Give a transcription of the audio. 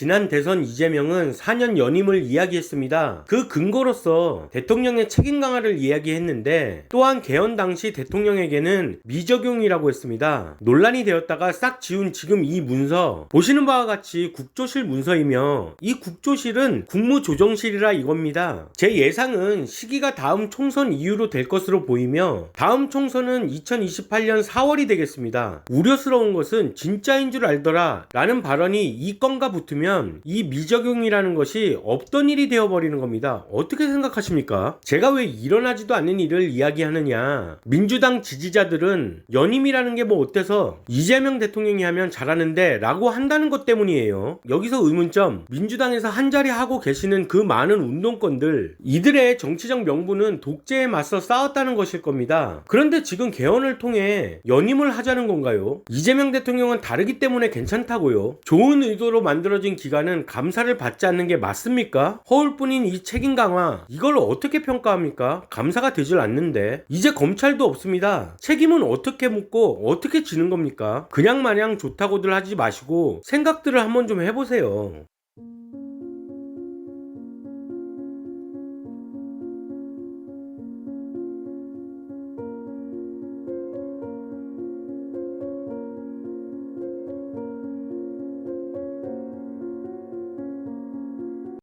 지난 대선 이재명은 4년 연임을 이야기했습니다. 그 근거로서 대통령의 책임 강화를 이야기했는데 또한 개헌 당시 대통령에게는 미적용이라고 했습니다. 논란이 되었다가 싹 지운 지금 이 문서 보시는 바와 같이 국조실 문서이며 이 국조실은 국무조정실이라 이겁니다. 제 예상은 시기가 다음 총선 이후로 될 것으로 보이며 다음 총선은 2028년 4월이 되겠습니다. 우려스러운 것은 진짜인 줄 알더라 라는 발언이 이 건과 붙으면 이 미적용이라는 것이 없던 일이 되어버리는 겁니다. 어떻게 생각하십니까? 제가 왜 일어나지도 않는 일을 이야기하느냐. 민주당 지지자들은 연임이라는 게 뭐 어때서 이재명 대통령이 하면 잘하는데 라고 한다는 것 때문이에요. 여기서 의문점 민주당에서 한 자리 하고 계시는 그 많은 운동권들 이들의 정치적 명분은 독재에 맞서 싸웠다는 것일 겁니다. 그런데 지금 개헌을 통해 연임을 하자는 건가요? 이재명 대통령은 다르기 때문에 괜찮다고요. 좋은 의도로 만들어진 기간은 감사를 받지 않는 게 맞습니까? 허울뿐인 이 책임 강화 이걸 어떻게 평가합니까? 감사가 되질 않는데 이제 검찰도 없습니다. 책임은 어떻게 묻고 어떻게 지는 겁니까? 그냥 마냥 좋다고들 하지 마시고 생각들을 한번 좀 해보세요.